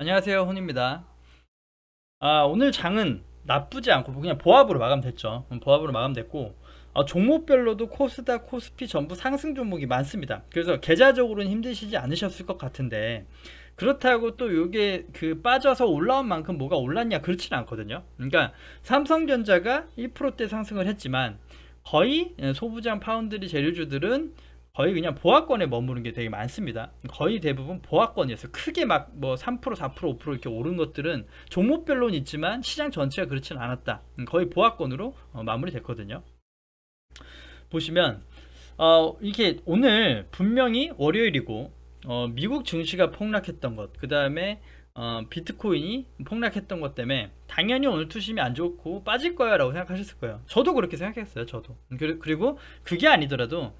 안녕하세요 혼입니다. 아 오늘 장은 나쁘지 않고 그냥 보합으로 마감됐죠. 음, 보합으로 마감됐고 어, 종목별로도 코스닥 코스피 전부 상승 종목이 많습니다. 그래서 계좌적으로는 힘드시지 않으셨을 것 같은데 그렇다고 또 요게 그 빠져서 올라온 만큼 뭐가 올랐냐 그렇지는 않거든요. 그러니까 삼성전자가 1%대 상승을 했지만 거의 예, 소부장 파운드리 재료주들은 거의 그냥 보합권에 머무른 게 되게 많습니다. 거의 대부분 보합권이었어요. 크게 막 뭐 3% 4% 5% 이렇게 오른 것들은 종목별로는 있지만 시장 전체가 그렇지는 않았다. 음, 거의 보합권으로 어, 마무리됐거든요. 보시면 어, 이게 오늘 분명히 월요일이고 어, 미국 증시가 폭락했던 것, 그 다음에 어, 비트코인이 폭락했던 것 때문에 당연히 오늘 투심이 안 좋고 빠질 거야 라고 생각하셨을 거예요. 저도 그렇게 생각했어요. 저도. 그리- 그리고 그게 아니더라도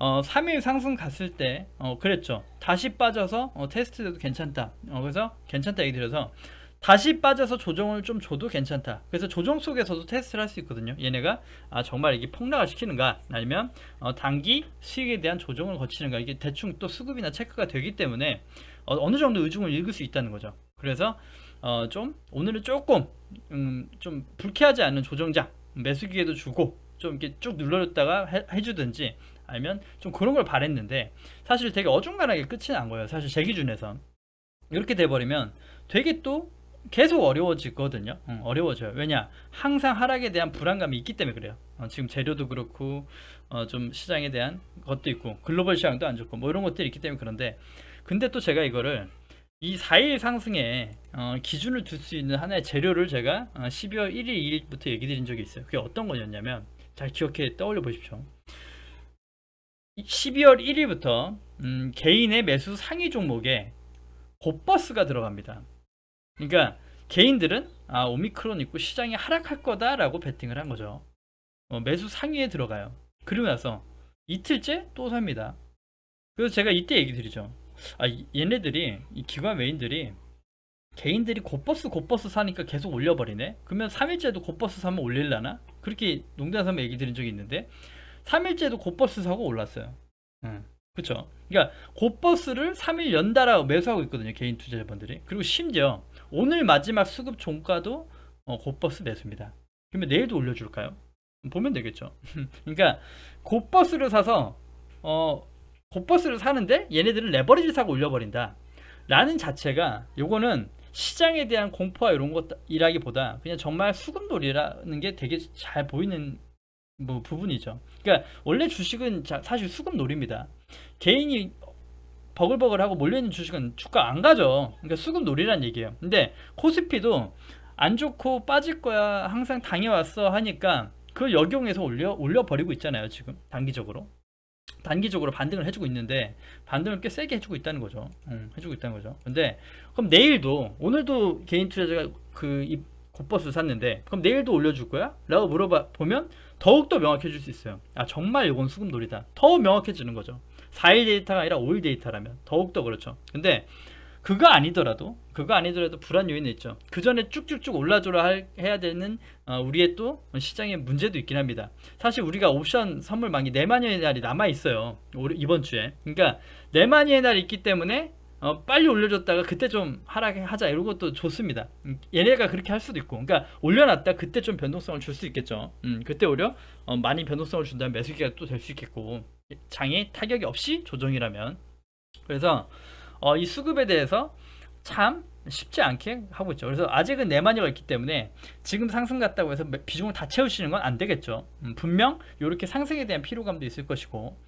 어, 3일 상승 갔을 때, 어, 그랬죠. 다시 빠져서, 어, 테스트해도 괜찮다. 어, 그래서 괜찮다 얘기 드려서, 다시 빠져서 조정을 좀 줘도 괜찮다. 그래서 조정 속에서도 테스트를 할 수 있거든요. 얘네가, 아, 정말 이게 폭락을 시키는가, 아니면, 어, 단기 수익에 대한 조정을 거치는가, 이게 대충 또 수급이나 체크가 되기 때문에, 어, 느 정도 의중을 읽을 수 있다는 거죠. 그래서, 어, 좀, 오늘은 조금, 음, 좀 불쾌하지 않은 조정장, 매수 기회도 주고, 좀 이렇게 쭉 눌러줬다가 해, 해주든지, 아니면 좀 그런 걸 바랬는데 사실 되게 어중간하게 끝이 난 거예요. 사실 제 기준에선 이렇게 돼버리면 되게 또 계속 어려워지거든요. 응, 어려워져요. 왜냐? 항상 하락에 대한 불안감이 있기 때문에 그래요. 어, 지금 재료도 그렇고 어, 좀 시장에 대한 것도 있고 글로벌 시장도 안 좋고 뭐 이런 것들이 있기 때문에 그런데 근데 또 제가 이거를 이 4일 상승에 어, 기준을 둘 수 있는 하나의 재료를 제가 어, 12월 1일, 2일부터 얘기 드린 적이 있어요. 그게 어떤 거였냐면 잘 기억해 떠올려 보십시오. 12월 1일부터 음, 개인의 매수 상위 종목에 곧버스가 들어갑니다. 그러니까 개인들은 아 오미크론 있고 시장이 하락할 거다라고 베팅을 한 거죠. 어, 매수 상위에 들어가요. 그리고 나서 이틀째 또 삽니다. 그래서 제가 이때 얘기 드리죠. 아 이- 얘네들이 이 기관 외인들이 개인들이 곧버스 곧버스 사니까 계속 올려버리네. 그러면 3일째도 곧버스 사면 올릴라나? 그렇게 농담 삼아 얘기 드린 적이 있는데 3일째도 곧버스 사고 올랐어요. 응. 그쵸? 그러니까 곧버스를 3일 연달아 매수하고 있거든요. 개인 투자자분들이. 그리고 심지어 오늘 마지막 수급 종가도 어, 곧버스 매수입니다. 그러면 내일도 올려줄까요? 보면 되겠죠. 그러니까 곧버스를 사서 어, 곧버스를 사는데 얘네들은 레버리지 사고 올려버린다. 라는 자체가 요거는 시장에 대한 공포와 이런 것이라기보다 그냥 정말 수급놀이라는 게 되게 잘 보이는 뭐 부분이죠. 그러니까 원래 주식은 자- 사실 수급 놀입니다. 개인이 버글버글하고 몰려있는 주식은 주가 안 가죠. 그러니까 수급 놀이란 얘기예요. 근데 코스피도 안 좋고 빠질 거야 항상 당해왔어 하니까 그걸 역용해서 올려 올려버리고 있잖아요. 지금 단기적으로. 단기적으로 반등을 해주고 있는데 반등을 꽤 세게 해주고 있다는 거죠. 음, 해주고 있다는 거죠. 근데 그럼 내일도 오늘도 개인 투자자가 그 이 곧버스 샀는데 그럼 내일도 올려줄 거야? 라고 물어봐 보면 더욱더 명확해질 수 있어요. 아 정말 이건 수급놀이다. 더 명확해지는 거죠. 4일 데이터가 아니라 5일 데이터라면 더욱더 그렇죠. 근데 그거 아니더라도 그거 아니더라도 불안 요인은 있죠. 그 전에 쭉쭉쭉 올라줘라 할- 해야 되는 어, 우리의 또 시장의 문제도 있긴 합니다. 사실 우리가 옵션 선물망이 네마니의 날이 남아 있어요. 이번 주에. 그러니까 네마니의 날이 있기 때문에 어, 빨리 올려줬다가 그때 좀 하락하자 이런 것도 좋습니다. 음, 얘네가 그렇게 할 수도 있고, 그러니까 올려놨다 그때 좀 변동성을 줄 수 있겠죠. 음, 그때 오히려 어, 많이 변동성을 준다면 매수기가 또 될 수 있겠고, 장에 타격이 없이 조정이라면. 그래서 어, 이 수급에 대해서 참 쉽지 않게 하고 있죠. 그래서 아직은 네마니가 있기 때문에 지금 상승 같다고 해서 비중을 다 채우시는 건 안 되겠죠. 음, 분명 이렇게 상승에 대한 피로감도 있을 것이고,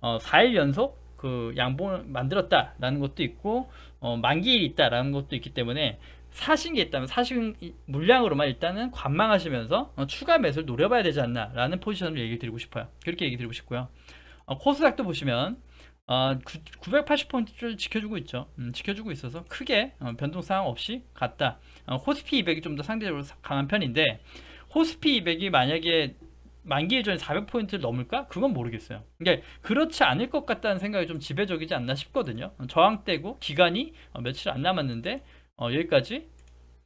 어, 4일 연속 그 양봉을 만들었다라는 것도 있고 어, 만기일이 있다라는 것도 있기 때문에 사신 게 있다면 사신 이- 물량으로만 일단은 관망하시면서 어, 추가 매수를 노려봐야 되지 않나라는 포지션을 얘기 드리고 싶어요. 그렇게 얘기 드리고 싶고요. 어, 코스닥도 보시면 어, 980포인트를 지켜주고 있죠. 음, 지켜주고 있어서 크게 어, 변동 사항 없이 갔다. 어, 호스피 200이 좀 더 상대적으로 사- 강한 편인데 호스피 200이 만약에 만기일 전에 400포인트를 넘을까? 그건 모르겠어요. 그러니까 그렇지 않을 것 같다는 생각이 좀 지배적이지 않나 싶거든요. 어, 저항대고 기간이 어, 며칠 안 남았는데 어, 여기까지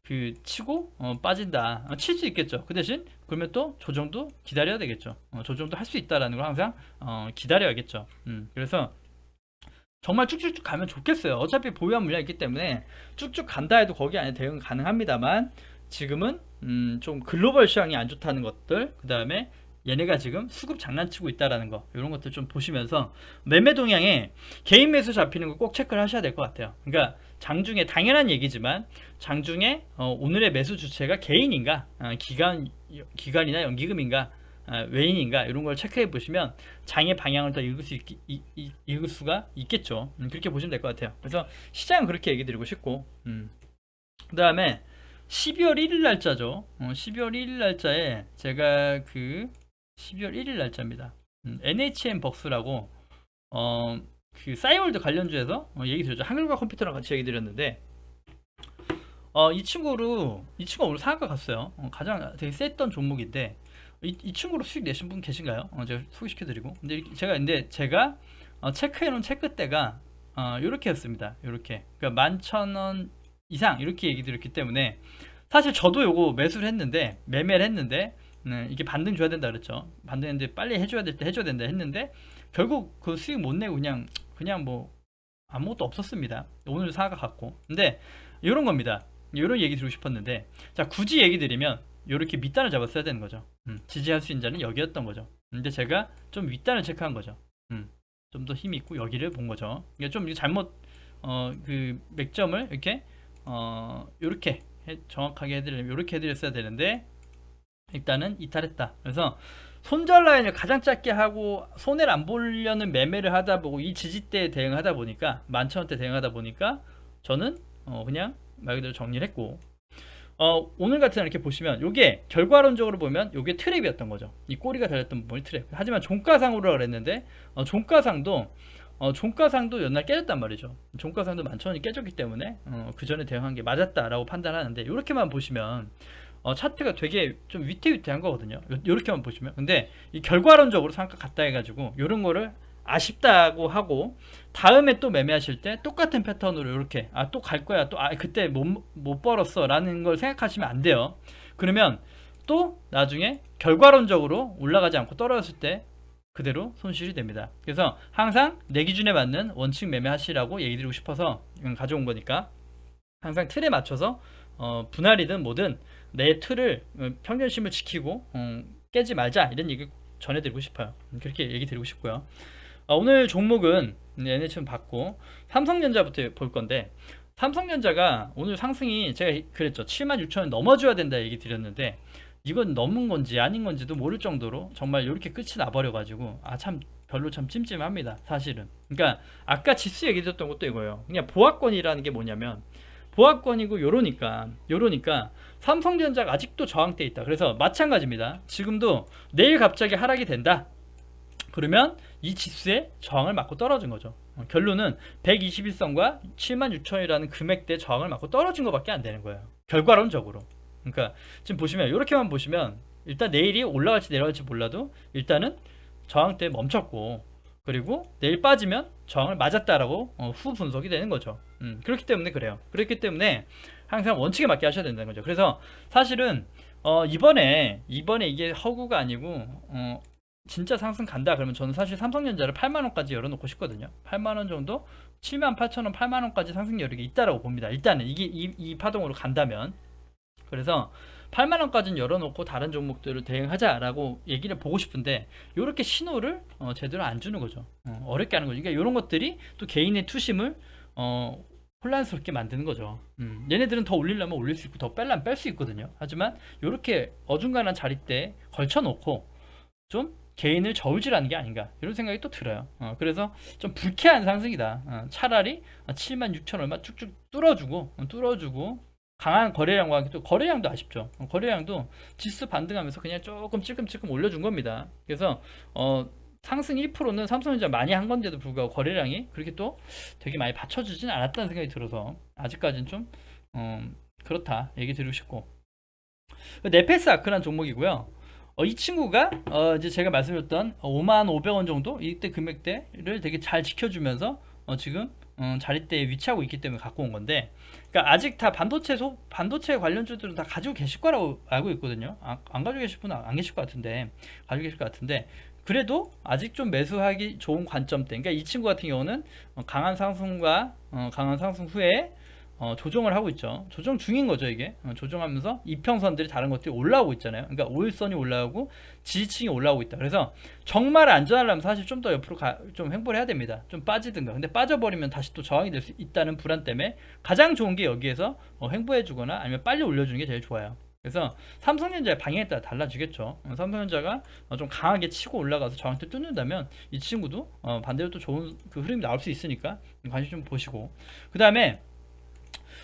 그 치고 어, 빠진다. 칠수 있겠죠. 그 대신 그러면 또 조정도 기다려야 되겠죠. 어, 조정도 할 수 있다라는 걸 항상 어, 기다려야겠죠. 음, 그래서 정말 쭉쭉쭉 가면 좋겠어요. 어차피 보유한 물량이 있기 때문에 쭉쭉 간다 해도 거기 안에 대응 가능합니다만 지금은 음, 좀 글로벌 시황이 안 좋다는 것들 그 다음에 얘네가 지금 수급 장난치고 있다라는 거 이런 것들 좀 보시면서 매매 동향에 개인 매수 잡히는 거 꼭 체크를 하셔야 될 것 같아요. 그러니까 장중에 당연한 얘기지만 장중에 어, 오늘의 매수 주체가 개인인가 아, 기관 기관이나 연기금인가 아, 외인인가 이런 걸 체크해 보시면 장의 방향을 더 읽을 수 있, 읽을 수가 있겠죠. 음, 그렇게 보시면 될 것 같아요. 그래서 시장은 그렇게 얘기 드리고 싶고 음. 그 다음에 12월 1일 날짜죠. 어, 12월 1일 날짜에 제가 그 12월 1일 날짜입니다. 음, NHN 벅스라고 어, 그 싸이월드 관련주에서 어, 얘기 드렸죠. 한글과 컴퓨터랑 같이 얘기 드렸는데 어, 이 친구로 이 친구가 오늘 상한가 갔어요. 어, 가장 되게 셌던 종목인데 이, 이 친구로 수익 내신 분 계신가요? 어, 제가 소개시켜드리고 근데 이렇게 제가 근데 제가 어, 체크해놓은 체크대가 어, 이렇게였습니다. 이렇게 그러니까 11,000원 이상 이렇게 얘기 드렸기 때문에 사실 저도 요거 매수를 했는데 매매를 했는데 네, 이게 반등 줘야 된다 그랬죠. 반등했는데 빨리 해줘야 될 때 해줘야 된다 했는데 결국 그 수익 못 내고 그냥 그냥 뭐 아무것도 없었습니다. 오늘 사가 갔고 근데 이런 겁니다. 이런 얘기 드리고 싶었는데 자 굳이 얘기 드리면 이렇게 밑단을 잡았어야 되는 거죠. 음, 지지할 수 있는 자는 여기였던 거죠. 근데 제가 좀 윗단을 체크한 거죠. 음, 좀 더 힘이 있고 여기를 본 거죠. 이게 좀 잘못 어, 그 맥점을 이렇게 어, 이렇게 정확하게 해드리려면 이렇게 해드렸어야 되는데 일단은 이탈했다. 그래서 손절 라인을 가장 짧게 하고 손해를 안 보려는 매매를 하다 보고 이 지지대에 대응하다 보니까 만천원대 대응하다 보니까 저는 어, 그냥 말 그대로 정리를 했고 어, 오늘 같은 날 이렇게 보시면 이게 결과론적으로 보면 이게 트랩이었던 거죠. 이 꼬리가 달렸던 부분이 트랩. 하지만 종가상으로 그랬는데 어, 종가상도 어, 종가상도 연날 깨졌단 말이죠. 종가상도 만천원이 깨졌기 때문에 어, 그 전에 대응한 게 맞았다라고 판단하는데 이렇게만 보시면 어, 차트가 되게 좀 위태위태한 거거든요. 이렇게만 보시면. 근데 이 결과론적으로 상가 갔다 해가지고 이런 거를 아쉽다고 하고 다음에 또 매매하실 때 똑같은 패턴으로 이렇게 아 또 갈 거야 또 아 그때 못, 못 벌었어라는 걸 생각하시면 안 돼요. 그러면 또 나중에 결과론적으로 올라가지 않고 떨어졌을 때 그대로 손실이 됩니다. 그래서 항상 내 기준에 맞는 원칙 매매하시라고 얘기 드리고 싶어서 가져온 거니까 항상 틀에 맞춰서 어, 분할이든 뭐든 내 틀을 어, 평균심을 지키고 어, 깨지 말자 이런 얘기 전해드리고 싶어요. 그렇게 얘기 드리고 싶고요. 아, 오늘 종목은 NHN 받고 삼성전자부터 볼 건데 삼성전자가 오늘 상승이 제가 그랬죠. 76,000원 넘어줘야 된다 얘기 드렸는데 이건 넘은 건지 아닌 건지도 모를 정도로 정말 이렇게 끝이 나버려가지고 아 참 별로 참 찜찜합니다. 사실은. 그러니까 아까 지수 얘기했던 것도 이거예요. 그냥 보합권이라는 게 뭐냐면 보합권이고 요러니까 요러니까 삼성전자가 아직도 저항돼 있다. 그래서 마찬가지입니다. 지금도 내일 갑자기 하락이 된다. 그러면 이 지수의 저항을 맞고 떨어진 거죠. 어, 결론은 121선과 76,000이라는 금액대 저항을 맞고 떨어진 것밖에 안 되는 거예요. 결과론적으로. 그러니까 지금 보시면 이렇게만 보시면 일단 내일이 올라갈지 내려갈지 몰라도 일단은 저항대 멈췄고 그리고 내일 빠지면 저항을 맞았다라고 어, 후 분석이 되는 거죠. 음, 그렇기 때문에 그래요. 그렇기 때문에 항상 원칙에 맞게 하셔야 된다는 거죠. 그래서 사실은 어, 이번에 이번에 이게 허구가 아니고 어, 진짜 상승 간다 그러면 저는 사실 삼성전자를 8만 원까지 열어놓고 싶거든요. 8만 원 정도, 7만 8천 원, 8만 원까지 상승 여력이 있다라고 봅니다. 일단은 이게 이, 이 파동으로 간다면 그래서 8만 원까지는 열어놓고 다른 종목들을 대응하자라고 얘기를 보고 싶은데 이렇게 신호를 어, 제대로 안 주는 거죠. 어, 렵게 하는 거죠. 그러니까 이런 것들이 또 개인의 투심을 어, 혼란스럽게 만드는 거죠. 음, 얘네들은 더 올리려면 올릴 수 있고 더 뺄려면 뺄 수 있거든요. 하지만 이렇게 어중간한 자리대에 걸쳐놓고 좀 개인을 저울질하는 게 아닌가 이런 생각이 또 들어요. 어, 그래서 좀 불쾌한 상승이다. 어, 차라리 7만 6천 얼마 쭉쭉 뚫어주고 어, 뚫어주고 강한 거래량과 함께 또 거래량도 아쉽죠. 어, 거래량도 지수 반등하면서 그냥 조금 찔끔찔끔 올려준 겁니다. 그래서 어, 상승 1%는 삼성전자 많이 한 건데도 불구하고 거래량이 그렇게 또 되게 많이 받쳐주진 않았다는 생각이 들어서 아직까지는 좀 어, 그렇다 얘기 드리고 싶고 네페스 아크란 종목이고요. 어, 이 친구가 어, 이제 제가 말씀드렸던 5만 500원 정도 이때 금액대를 되게 잘 지켜주면서 어, 지금 어, 자리대에 위치하고 있기 때문에 갖고 온 건데, 그러니까 아직 다 반도체 소 반도체 관련주들은 다 가지고 계실 거라고 알고 있거든요. 아, 안 가지고 계실 분은 안 계실 것 같은데 가지고 계실 것 같은데 그래도 아직 좀 매수하기 좋은 관점대. 그러니까 이 친구 같은 경우는 어, 강한 상승과 어, 강한 상승 후에 어, 조정을 하고 있죠. 조정 중인 거죠, 이게. 어, 조정하면서 이평선들이 다른 것들이 올라오고 있잖아요. 그러니까 5일선이 올라오고 지지층이 올라오고 있다. 그래서 정말 안전하려면 사실 좀 더 옆으로 가, 좀 횡보를 해야 됩니다. 좀 빠지든가. 근데 빠져버리면 다시 또 저항이 될 수 있다는 불안 때문에 가장 좋은 게 여기에서 어, 횡보해 주거나 아니면 빨리 올려주는 게 제일 좋아요. 그래서 삼성전자의 방향에 따라 달라지겠죠. 어, 삼성전자가 어, 좀 강하게 치고 올라가서 저항대 뚫는다면 이 친구도 어, 반대로 또 좋은 그 흐름이 나올 수 있으니까 관심 좀 보시고 그 다음에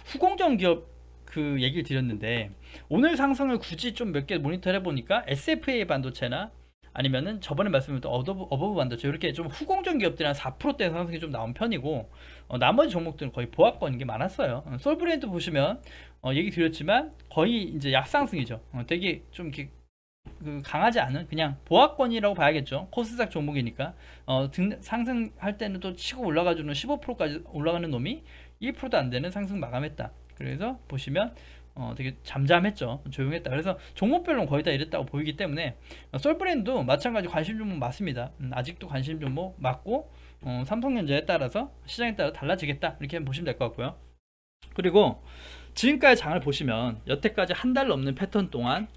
후공정 기업 그 얘기를 드렸는데 오늘 상승을 굳이 좀 몇 개 모니터 해보니까 SFA 반도체나 아니면은 저번에 말씀드렸던 어버브 반도체 이렇게 좀 후공정 기업들이 한 4%대 상승이 좀 나온 편이고 어, 나머지 종목들은 거의 보합권인 게 많았어요. 어, 솔브랜드 보시면 어, 얘기 드렸지만 거의 이제 약상승이죠. 어, 되게 좀 이렇게 그 강하지 않은 그냥 보합권이라고 봐야겠죠. 코스닥 종목이니까 어, 등, 상승할 때는 또 치고 올라가주는 15%까지 올라가는 놈이 1%도 안 되는 상승 마감했다. 그래서 보시면 어, 되게 잠잠했죠. 조용했다. 그래서 종목별로는 거의 다 이랬다고 보이기 때문에 어, 솔브랜드도 마찬가지 관심 종목 맞습니다. 음, 아직도 관심 종목 맞고 어, 삼성전자에 따라서 시장에 따라 달라지겠다. 이렇게 보시면 될 것 같고요. 그리고 지금까지 장을 보시면 여태까지 한 달 넘는 패턴 동안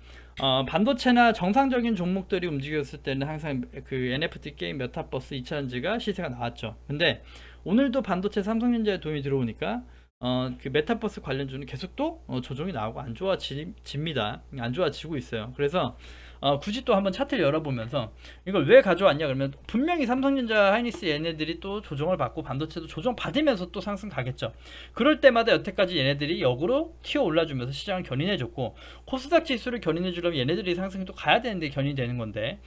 어, 반도체나 정상적인 종목들이 움직였을 때는 항상 그 NFT 게임 메타버스 2차전지가 시세가 나왔죠. 근데 오늘도 반도체 삼성전자에 도움이 들어오니까 어, 그 메타버스 관련주는 계속 또 어, 조정이 나오고 안 좋아집니다. 안 좋아지고 있어요. 그래서 어, 굳이 또 한번 차트를 열어보면서 이걸 왜 가져왔냐 그러면 분명히 삼성전자, 하이닉스 얘네들이 또 조정을 받고 반도체도 조정 받으면서 또 상승 가겠죠. 그럴 때마다 여태까지 얘네들이 역으로 튀어 올라주면서 시장을 견인해줬고 코스닥 지수를 견인해주려면 얘네들이 상승이 또 가야 되는데 견인이 되는 건데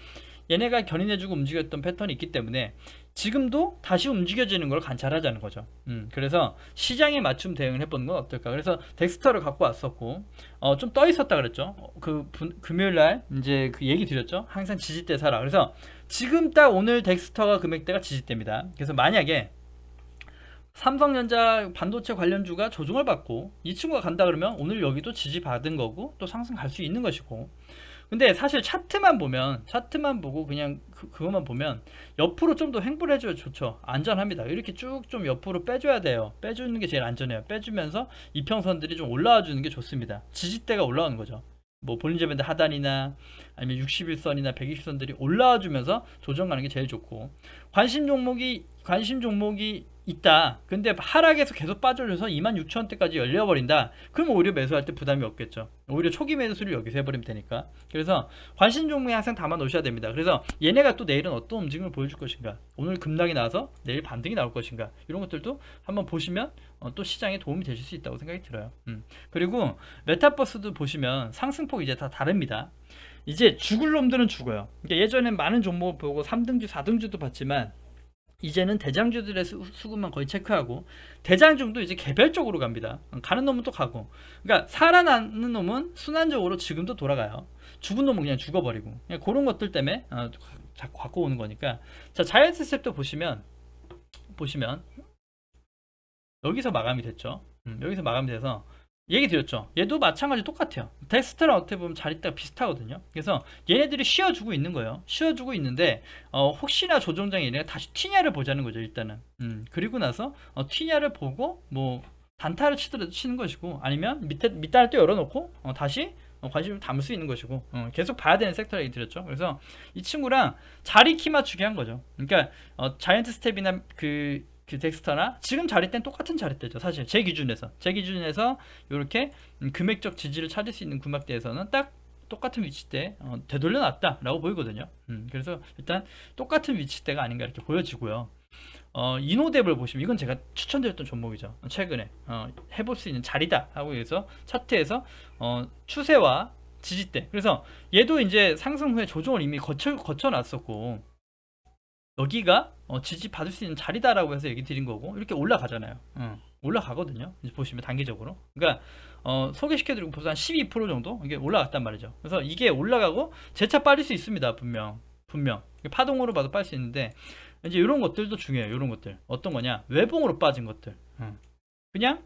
얘네가 견인해주고 움직였던 패턴이 있기 때문에 지금도 다시 움직여지는 걸 관찰하자는 거죠. 음, 그래서 시장에 맞춤 대응을 해보는 건 어떨까? 그래서 덱스터를 갖고 왔었고, 어, 좀 떠 있었다 그랬죠. 어, 그 분- 금요일 날 이제 그 얘기 드렸죠. 항상 지지대 사라. 그래서 지금 딱 오늘 덱스터가 금액대가 지지대입니다. 그래서 만약에 삼성전자 반도체 관련주가 조정을 받고 이 친구가 간다 그러면 오늘 여기도 지지 받은 거고 또 상승 갈 수 있는 것이고 근데 사실 차트만 보면 차트만 보고 그냥 그, 그것만 보면 옆으로 좀 더 횡보를 해줘야 좋죠. 안전합니다. 이렇게 쭉 좀 옆으로 빼줘야 돼요. 빼주는 게 제일 안전해요. 빼주면서 이평선들이 좀 올라와 주는 게 좋습니다. 지지대가 올라오는 거죠. 뭐 볼린저 밴드 하단이나 아니면 61선이나 120선들이 올라와 주면서 조정 가는 게 제일 좋고. 관심 종목이 관심 종목이 있다. 근데 하락에서 계속 빠져줘서 26,000원대까지 열려버린다. 그럼 오히려 매수할 때 부담이 없겠죠. 오히려 초기 매수를 여기서 해버리면 되니까. 그래서 관심 종목에 항상 담아 놓으셔야 됩니다. 그래서 얘네가 또 내일은 어떤 움직임을 보여줄 것인가. 오늘 급락이 나서 내일 반등이 나올 것인가. 이런 것들도 한번 보시면 어, 또 시장에 도움이 되실 수 있다고 생각이 들어요. 음. 그리고 메타버스도 보시면 상승폭 이제 다 다릅니다. 이제 죽을 놈들은 죽어요. 그러니까 예전엔 많은 종목을 보고 3등주, 4등주도 봤지만 이제는 대장주들의 수, 수급만 거의 체크하고 대장주도 이제 개별적으로 갑니다. 가는 놈은 또 가고. 그러니까 살아나는 놈은 순환적으로 지금도 돌아가요. 죽은 놈은 그냥 죽어버리고. 그냥 그런 것들 때문에 어, 자꾸 갖고 오는 거니까. 자 자이언트 스텝도 보시면 보시면 여기서 마감이 됐죠. 음, 여기서 마감이 돼서 얘기 드렸죠. 얘도 마찬가지 똑같아요. 덱스트랑 어떻게 보면 자리대가 비슷하거든요. 그래서 얘네들이 쉬어주고 있는 거예요. 쉬어주고 있는데 어, 혹시나 조정장에 얘네가 다시 튀냐를 보자는 거죠. 일단은. 음, 그리고 나서 어, 튀냐를 보고 뭐 단타를 치더라도 치는 것이고 아니면 밑에 밑단을 또 열어놓고 어, 다시 어, 관심을 담을 수 있는 것이고 어, 계속 봐야 되는 섹터라 얘기 드렸죠. 그래서 이 친구랑 자리 키 맞추기 한 거죠. 그러니까 어, 자이언트 스텝이나 그, 그 덱스터나 지금 자리대는 똑같은 자리대죠. 사실 제 기준에서 제 기준에서 이렇게 음, 금액적 지지를 찾을 수 있는 금액대에서는 딱 똑같은 위치대 어, 되돌려 놨다라고 보이거든요. 음, 그래서 일단 똑같은 위치대가 아닌가 이렇게 보여지고요. 어, 이노뎁을 보시면 이건 제가 추천드렸던 종목이죠. 최근에 어, 해볼 수 있는 자리다 하고 해서 차트에서 어, 추세와 지지대. 그래서 얘도 이제 상승 후에 조정을 이미 거쳐 거쳐 놨었고 여기가 어, 지지 받을 수 있는 자리다라고 해서 얘기 드린 거고 이렇게 올라가잖아요. 어, 올라가거든요. 보시면 단기적으로. 그러니까 어, 소개시켜드리고 벌써 한 12% 정도 이게 올라갔단 말이죠. 그래서 이게 올라가고 재차 빠질 수 있습니다. 분명 분명 파동으로 봐도 빠질 수 있는데 이제 이런 것들도 중요해요. 이런 것들 어떤 거냐 외봉으로 빠진 것들. 어. 그냥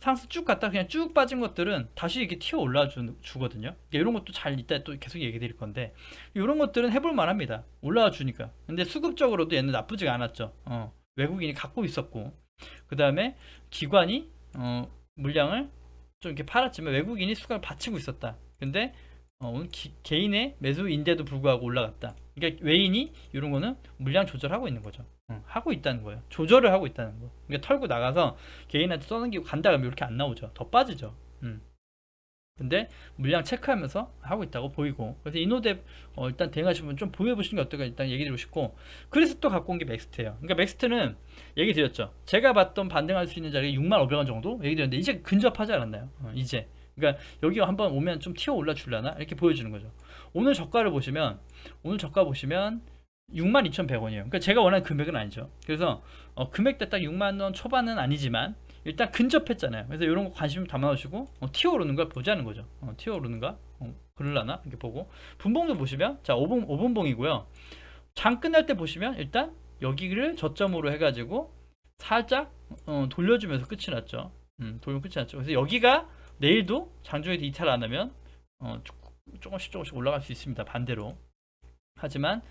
상승 쭉 갔다 그냥 쭉 빠진 것들은 다시 이렇게 튀어 올라 주, 주거든요. 이런 것도 잘 이따 또 계속 얘기 드릴 건데 이런 것들은 해볼 만합니다. 올라와 주니까. 근데 수급적으로도 얘는 나쁘지가 않았죠. 어, 외국인이 갖고 있었고 그 다음에 기관이 어, 물량을 좀 이렇게 팔았지만 외국인이 수급을 받치고 있었다. 근데 어, 기- 개인의 매수인데도 불구하고 올라갔다. 그러니까 외인이 이런 거는 물량 조절하고 있는 거죠. 어, 하고 있다는 거예요. 조절을 하고 있다는 거. 그러니까 털고 나가서 개인한테 써넘기고 간다 그러면 이렇게 안 나오죠. 더 빠지죠. 음. 근데 물량 체크하면서 하고 있다고 보이고 그래서 이노뎁 어, 일단 대응하시면 좀 보여보시는 게 어떨까 일단 얘기 드리고 싶고 그래서 또 갖고 온 게 맥스트예요. 그러니까 맥스트는 얘기 드렸죠. 제가 봤던 반등할 수 있는 자리가 6만 500원 정도 얘기 드렸는데 이제 근접하지 않았나요? 어, 이제 그러니까 여기 한번 오면 좀 튀어 올라 줄라나 이렇게 보여주는 거죠. 오늘 저가를 보시면 오늘 저가 보시면 62,100원이에요. 그러니까 제가 원하는 금액은 아니죠. 그래서 어, 금액대 딱 6만 원 초반은 아니지만 일단 근접했잖아요. 그래서 이런 거 관심 담아주시고 어, 튀어 오르는 걸 보자는 거죠. 어, 튀어 오르는가? 어, 그럴라나? 이렇게 보고 분봉도 보시면 자 5분 5분봉이고요. 장 끝날 때 보시면 일단 여기를 저점으로 해가지고 살짝 어, 돌려주면서 끝이 났죠. 음, 돌면 끝이 났죠. 그래서 여기가 내일도 장중에도 이탈 안 하면 어, 조- 조금씩 조금씩 올라갈 수 있습니다. 반대로. 하지만 어,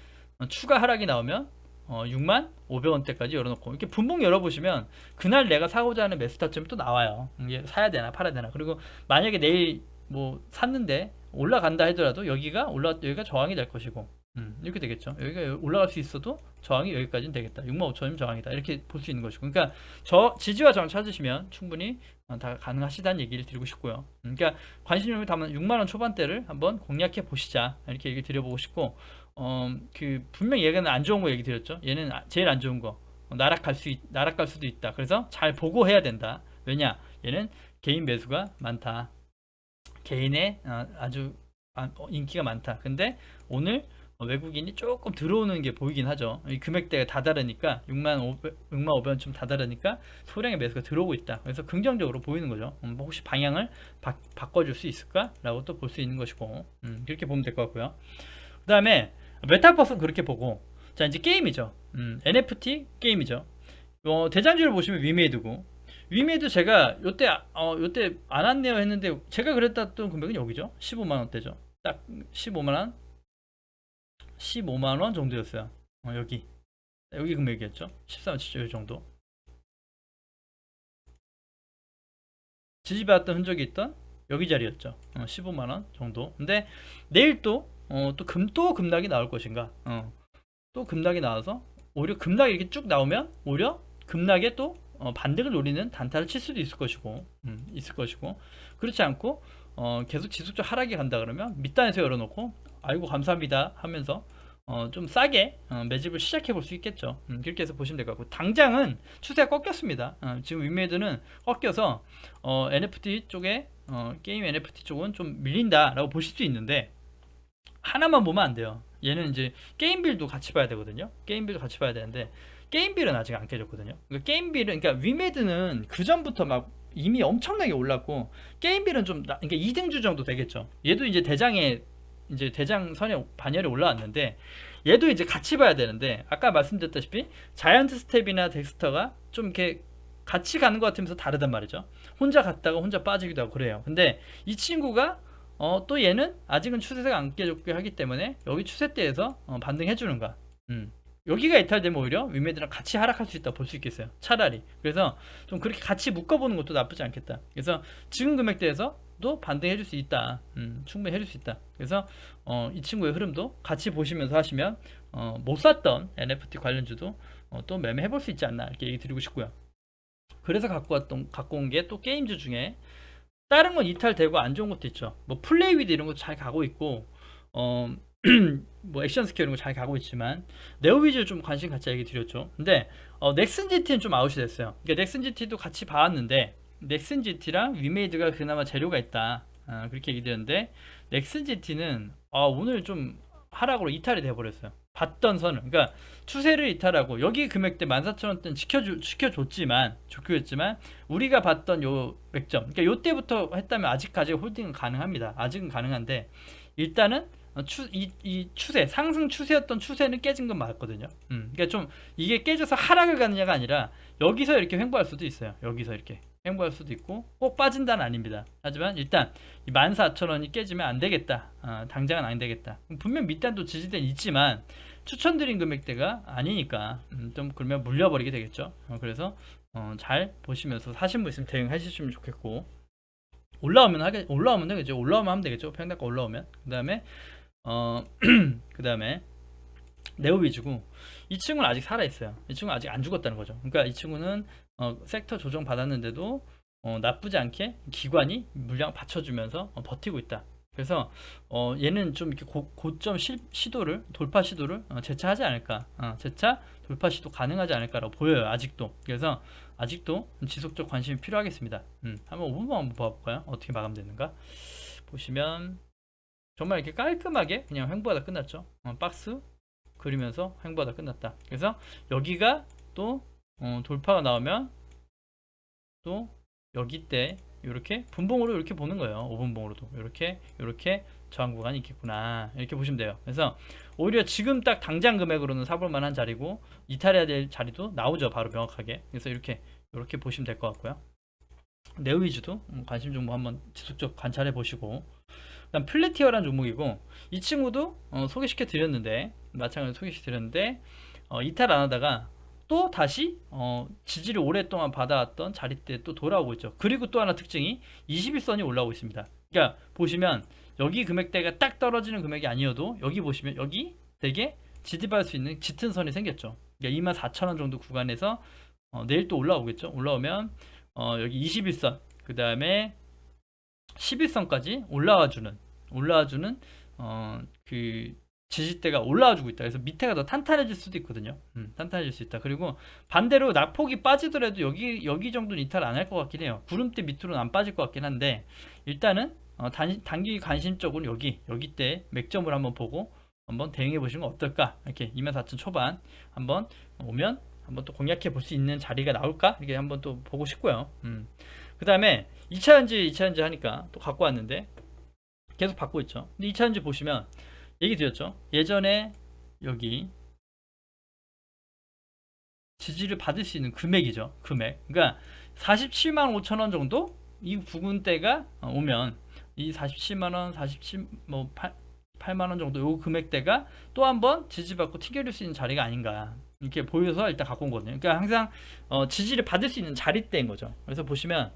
추가 하락이 나오면 어, 6만 500원대까지 열어놓고 이렇게 분봉 열어보시면 그날 내가 사고자 하는 매수 타점이 또 나와요. 이게 사야 되나 팔아야 되나. 그리고 만약에 내일 뭐 샀는데 올라간다 하더라도 여기가 올라 여기가 저항이 될 것이고 음, 이렇게 되겠죠. 여기가 올라갈 수 있어도 저항이 여기까지는 되겠다. 6만 5천이면 저항이다. 이렇게 볼 수 있는 것이고. 그러니까 저 지지와 저항 찾으시면 충분히 어, 다 가능하시다는 얘기를 드리고 싶고요. 음, 그러니까 관심을 담은 6만 원 초반대를 한번 공략해 보시자 이렇게 얘기 드려보고 싶고 어, 그 분명 히 얘는 안 좋은 거 얘기 드렸죠. 얘는 아- 제일 안 좋은 거 어, 나락갈 수 있, 나락갈 수도 있다. 그래서 잘 보고 해야 된다. 왜냐? 얘는 개인 매수가 많다. 개인의 어, 아주 아, 어, 인기가 많다. 근데 오늘 어, 외국인이 조금 들어오는 게 보이긴 하죠. 이 금액대가 다 다르니까 6만 500, 6만 500원 좀다 다르니까 소량의 매수가 들어오고 있다. 그래서 긍정적으로 보이는 거죠. 음, 뭐 혹시 방향을 바, 바꿔줄 수 있을까라고 또 볼 수 있는 것이고 음, 그렇게 보면 될 것 같고요. 그 다음에 메타버스는 그렇게 보고 자 이제 게임이죠. 음, NFT 게임이죠. 어, 대장주를 보시면 위메이드고 위메이드 제가 요때 아- 어 요때 안 왔네요 했는데 제가 그랬던 금액은 여기죠. 15만 원대죠. 딱 15만 원 15만 원 정도였어요. 어, 여기 여기 금액이었죠. 13만 7천 정도. 지지받았던 흔적이 있던 여기 자리였죠. 어, 15만 원 정도. 근데 내일 또 어, 또 금 또 급락이 나올 것인가? 어, 또 급락이 나와서 오히려 급락이 이렇게 쭉 나오면 오히려 급락에 또 어, 반등을 노리는 단타를 칠 수도 있을 것이고, 음, 있을 것이고, 그렇지 않고 어, 계속 지속적 하락이 간다 그러면 밑단에서 열어놓고 아이고 감사합니다 하면서 어, 좀 싸게 어, 매집을 시작해 볼 수 있겠죠. 음, 그렇게 해서 보시면 될 것 같고 당장은 추세가 꺾였습니다. 어, 지금 윈메이드는 꺾여서 어, NFT 쪽에 어, 게임 NFT 쪽은 좀 밀린다라고 보실 수 있는데 하나만 보면 안 돼요. 얘는 이제 게임 빌도 같이 봐야 되거든요. 게임 빌도 같이 봐야 되는데 게임 빌은 아직 안 깨졌거든요. 그러니까 게임 빌은 그러니까 위메드는 그 전부터 막 이미 엄청나게 올랐고 게임 빌은 좀 나, 그러니까 2등주 정도 되겠죠. 얘도 이제 대장에 이제 대장선에 반열에 올라왔는데 얘도 이제 같이 봐야 되는데 아까 말씀드렸다시피 자이언트 스텝이나 덱스터가 좀 이렇게 같이 가는 것 같으면서 다르단 말이죠. 혼자 갔다가 혼자 빠지기도 하고 그래요. 근데 이 친구가 어, 또 얘는 아직은 추세가 안 깨졌게 하기 때문에 여기 추세대에서 어, 반등해 주는가. 음. 여기가 이탈되면 오히려 위메드랑 같이 하락할 수 있다 볼 수 있겠어요. 차라리. 그래서 좀 그렇게 같이 묶어보는 것도 나쁘지 않겠다. 그래서 지금 금액대에서도 반등해 줄 수 있다. 음, 충분히 해줄 수 있다. 그래서 어, 이 친구의 흐름도 같이 보시면서 하시면 어, 못 샀던 NFT 관련주도 어, 또 매매해 볼 수 있지 않나 이렇게 얘기 드리고 싶고요. 그래서 갖고 왔던 갖고 온 게 또 게임주 중에 다른 건 이탈되고 안 좋은 것도 있죠. 뭐 플레이 위드 이런 것도 잘 가고 있고 어, 뭐 액션 스퀘어 이런 거 잘 가고 있지만 네오 위즈 좀 관심 갖자 얘기 드렸죠. 근데 어, 넥슨 GT는 좀 아웃이 됐어요. 그러니까 넥슨 GT도 같이 봐왔는데 넥슨 GT랑 위메이드가 그나마 재료가 있다. 아, 그렇게 얘기 드렸는데 넥슨 GT는 아, 오늘 좀 하락으로 이탈이 돼버렸어요. 봤던 선을 그러니까 추세를 이탈하고 여기 금액대 14,000원대는 지켜주, 지켜줬지만 좋겠지만 우리가 봤던 요 맥점 그러니까 요 때부터 했다면 아직까지 홀딩은 가능합니다. 아직은 가능한데 일단은 어, 추, 이, 이 추세 상승 추세였던 추세는 깨진 건 맞거든요. 음, 그러니까 좀 이게 깨져서 하락을 가느냐가 아니라 여기서 이렇게 횡보할 수도 있어요. 여기서 이렇게 횡보할 수도 있고 꼭 빠진다는 아닙니다. 하지만 일단 이 14,000원이 깨지면 안 되겠다. 아, 당장은 안 되겠다. 분명 밑단도 지지대는 있지만 추천드린 금액대가 아니니까 음, 좀 그러면 물려버리게 되겠죠. 어, 그래서 어, 잘 보시면서 사신 분 있으면 대응하시면 좋겠고 올라오면 하게 올라오면 되겠죠. 올라오면 하면 되겠죠. 평단가 올라오면 그 다음에 어 그 다음에 네오 위주고 이 친구는 아직 살아 있어요. 이 친구는 아직 안 죽었다는 거죠. 그러니까 이 친구는 어, 섹터 조정 받았는데도 어, 나쁘지 않게 기관이 물량 받쳐주면서 어, 버티고 있다. 그래서 어, 얘는 좀 이렇게 고, 고점 시, 시도를 돌파 시도를 어, 재차하지 않을까, 어, 재차 돌파 시도 가능하지 않을까라고 보여요. 아직도. 그래서 아직도 지속적 관심이 필요하겠습니다. 음, 한번 5분만 한번 봐볼까요? 어떻게 마감되는가? 보시면 정말 이렇게 깔끔하게 그냥 횡보하다 끝났죠. 어, 박스 그리면서 횡보하다 끝났다. 그래서 여기가 또 어, 돌파가 나오면 또 여기 때 이렇게 분봉으로 이렇게 보는 거예요. 5분봉으로도 이렇게 이렇게 저항 구간이 있겠구나 이렇게 보시면 돼요. 그래서 오히려 지금 딱 당장 금액으로는 사볼 만한 자리고 이탈해야 될 자리도 나오죠. 바로 명확하게. 그래서 이렇게 이렇게 보시면 될 것 같고요. 네오 위주도 음, 관심 종목 한번 지속적 관찰해 보시고 그다음 플래티어라는 종목이고 이 친구도 어, 소개시켜 드렸는데 마찬가지로 소개시켜 드렸는데 어, 이탈 안 하다가 또 다시 어, 지지를 오랫동안 받아왔던 자리대 또 돌아오고 있죠. 그리고 또 하나 특징이 21선이 올라오고 있습니다. 그러니까 보시면 여기 금액대가 딱 떨어지는 금액이 아니어도 여기 보시면 여기 되게 지지받을 수 있는 짙은 선이 생겼죠. 그러니까 24,000원 정도 구간에서 어, 내일 또 올라오겠죠. 올라오면 어, 여기 21선 그 다음에 11선까지 올라와주는 올라와주는 어, 그 지지대가 올라와주고 있다. 그래서 밑에가 더 탄탄해질 수도 있거든요. 음, 탄탄해질 수 있다. 그리고 반대로 낙폭이 빠지더라도 여기 여기 정도는 이탈 안 할 것 같긴 해요. 구름대 밑으로는 안 빠질 것 같긴 한데 일단은 어, 단, 단기 관심적으로 여기 여기 때 맥점을 한번 보고 한번 대응해 보시는 건 어떨까? 이렇게 24,000 초반 한번 오면 한번 또 공략해 볼 수 있는 자리가 나올까? 이렇게 한번 또 보고 싶고요. 음. 그 다음에 2차 연지, 2차 연지 하니까 또 갖고 왔는데 계속 받고 있죠. 근데 2차 연지 보시면 얘기 드렸죠. 예전에 여기 지지를 받을 수 있는 금액이죠. 금액. 그러니까 47만 5천 원 정도 이 부근대가 오면 이 47만 원, 47뭐 8만 원 정도 요 금액대가 또 한번 지지받고 튕겨줄 수 있는 자리가 아닌가 이렇게 보여서 일단 갖고 온 거거든요. 그러니까 항상 어, 지지를 받을 수 있는 자리대인 거죠. 그래서 보시면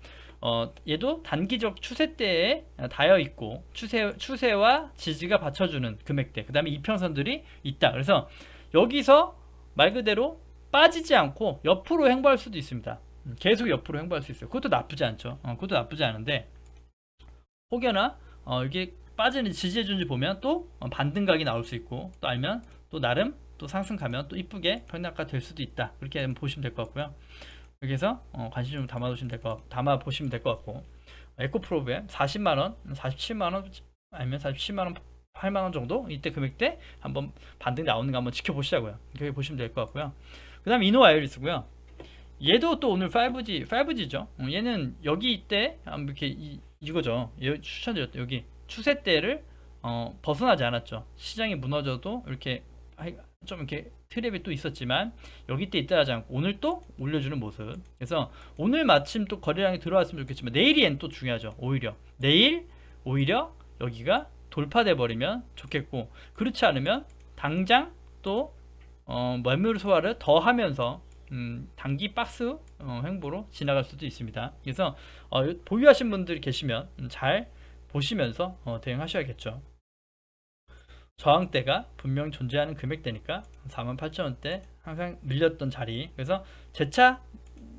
어, 얘도 단기적 추세대에 닿여 있고 추세 추세와 지지가 받쳐주는 금액대. 그다음에 이평선들이 있다. 그래서 여기서 말 그대로 빠지지 않고 옆으로 횡보할 수도 있습니다. 음, 계속 옆으로 횡보할 수 있어요. 그것도 나쁘지 않죠. 어, 그것도 나쁘지 않은데 혹여나 어, 이게 빠지는 지지해 준지 보면 또 어, 반등각이 나올 수 있고 또 알면 또 나름 또 상승 가면 또 이쁘게 평락가 될 수도 있다. 그렇게 보시면 될 것 같고요. 여기서 어, 관심 좀 담아 두시면 될 것, 담아 보시면 될 것 같고 에코프로브에 40만 원, 47만 원 아니면 47만 원, 8만 원 정도 이때 금액대 한번 반등 나오는 거 한번 지켜보시자고요. 이렇게 보시면 될 것 같고요. 그다음 이노 와이어리스고요. 얘도 또 오늘 5G, 5G죠. 어, 얘는 여기 이때 이렇게 이, 이거죠. 얘 추천드렸다. 여기 추세대를 어, 벗어나지 않았죠. 시장이 무너져도 이렇게 좀 이렇게 트랩이 또 있었지만 여기 때 있다 하지 않고 오늘 또 올려주는 모습. 그래서 오늘 마침 또 거래량이 들어왔으면 좋겠지만 내일이 또 중요하죠. 오히려 내일 오히려 여기가 돌파돼 버리면 좋겠고 그렇지 않으면 당장 또 어, 매물 소화를 더 하면서 음, 단기 박스 어, 횡보로 지나갈 수도 있습니다. 그래서 어, 보유하신 분들이 계시면 음, 잘 보시면서 어, 대응하셔야겠죠. 저항대가 분명 존재하는 금액대니까 48,000원대 항상 밀렸던 자리. 그래서 재차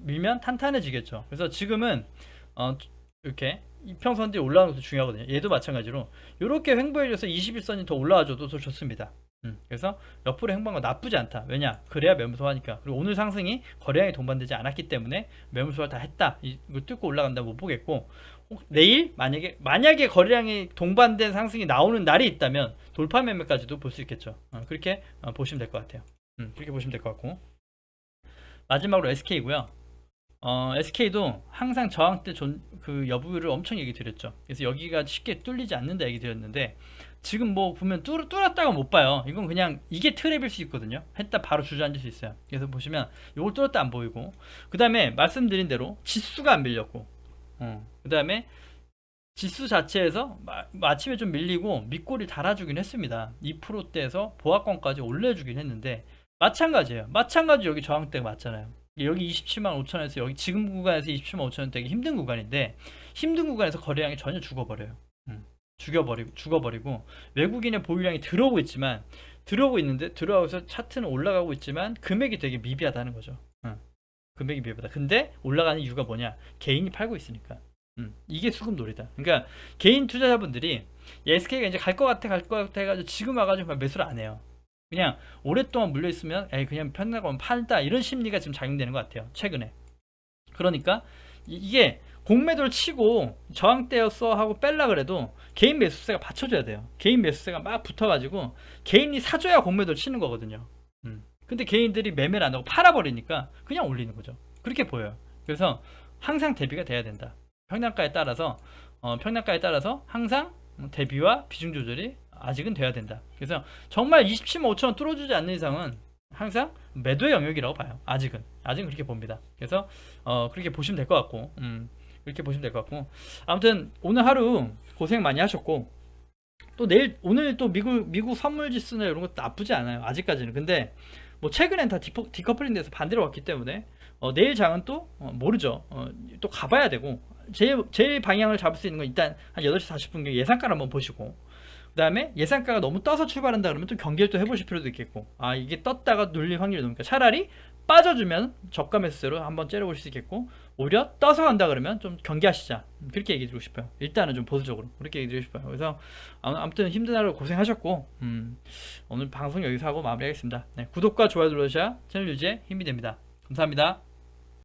밀면 탄탄해지겠죠. 그래서 지금은 어 이렇게 이평선들이 올라오는 것도 중요하거든요. 얘도 마찬가지로 이렇게 횡보해줘서 21선이 더 올라와줘도 더 좋습니다 음, 그래서 옆으로 거 나쁘지 않다 왜냐 그래야 매물소화니까 그리고 오늘 상승이 거래량이 동반되지 않았기 때문에 매물소화 다 했다 이거 뚫고 올라간다 못 보겠고 내일 만약에 만약에 거래량이 동반된 상승이 나오는 날이 있다면 돌파 매매까지도 볼 수 있겠죠. 어, 그렇게 어, 보시면 될 것 같아요. 음, 그렇게 보시면 될 것 같고 마지막으로 SK고요. 어, SK도 항상 저항대 존, 그 여부를 엄청 얘기 드렸죠. 그래서 여기가 쉽게 뚫리지 않는다 얘기 드렸는데 지금 뭐 보면 뚫, 뚫었다가 못 봐요. 이건 그냥 이게 트랩일 수 있거든요. 했다 바로 주저앉을 수 있어요. 그래서 보시면 이걸 뚫었다 안 보이고 그 다음에 말씀드린 대로 지수가 안 밀렸고 어, 그 다음에 지수 자체에서 마, 아침에 좀 밀리고 밑골이 달아주긴 했습니다. 2%대에서 보합권까지 올려주긴 했는데 마찬가지예요. 마찬가지 여기 저항대가 맞잖아요. 여기 27만 5천원에서 여기 지금 구간에서 27만 5천원 되기 힘든 구간인데 힘든 구간에서 거래량이 전혀 죽어버려요. 음, 죽여버리고 죽어버리고 외국인의 보유량이 들어오고 있지만 들어오고 있는데 들어와서 차트는 올라가고 있지만 금액이 되게 미비하다는 거죠. 음, 금액이 미비하다. 근데 올라가는 이유가 뭐냐? 개인이 팔고 있으니까. 음, 이게 수급놀이다. 그러니까 개인 투자자분들이 SK가 이제 갈 것 같아 갈 것 같아 해가지고 지금 와가지고 막 매수를 안 해요. 그냥 오랫동안 물려 있으면 에이 그냥 편하고 팔다 이런 심리가 지금 작용되는 것 같아요. 최근에. 그러니까 이- 이게 공매도를 치고 저항대였어 하고 뺄라 그래도 개인 매수세가 받쳐줘야 돼요. 개인 매수세가 막 붙어가지고 개인이 사줘야 공매도를 치는 거거든요. 음. 근데 개인들이 매매를 안 하고 팔아버리니까 그냥 올리는 거죠. 그렇게 보여요. 그래서 항상 대비가 돼야 된다. 평단가에 따라서 어, 평단가에 따라서 항상 대비와 비중 조절이 아직은 돼야 된다. 그래서 정말 27만 5천 원 뚫어주지 않는 이상은 항상 매도의 영역이라고 봐요. 아직은 아직은 그렇게 봅니다. 그래서 어, 그렇게 보시면 될 것 같고 음, 그렇게 보시면 될 것 같고 아무튼 오늘 하루 고생 많이 하셨고 또 내일 오늘 또 미국 미국 선물 지수나 이런 것도 나쁘지 않아요. 아직까지는 근데 뭐 최근엔 다 디퍼, 디커플링 돼서 반대로 왔기 때문에 어, 내일 장은 또 어, 모르죠. 어, 또 가봐야 되고 제, 제 방향을 잡을 수 있는 건 일단 한 8시 40분 예상가를 한번 보시고 그 다음에 예상가가 너무 떠서 출발한다 그러면 또 경계를 또 해보실 필요도 있겠고 아 이게 떴다가 눌릴 확률이 높으니까 차라리 빠져주면 저가 매수세로 한번 째려보실 수 있겠고 오히려 떠서 간다 그러면 좀 경계하시자. 그렇게 얘기 드리고 싶어요. 일단은 좀 보수적으로 그렇게 얘기 드리고 싶어요. 그래서 아무- 아무튼 힘든 하루 고생하셨고 음, 오늘 방송 여기서 하고 마무리하겠습니다. 네, 구독과 좋아요 눌러주셔야 채널 유지에 힘이 됩니다. 감사합니다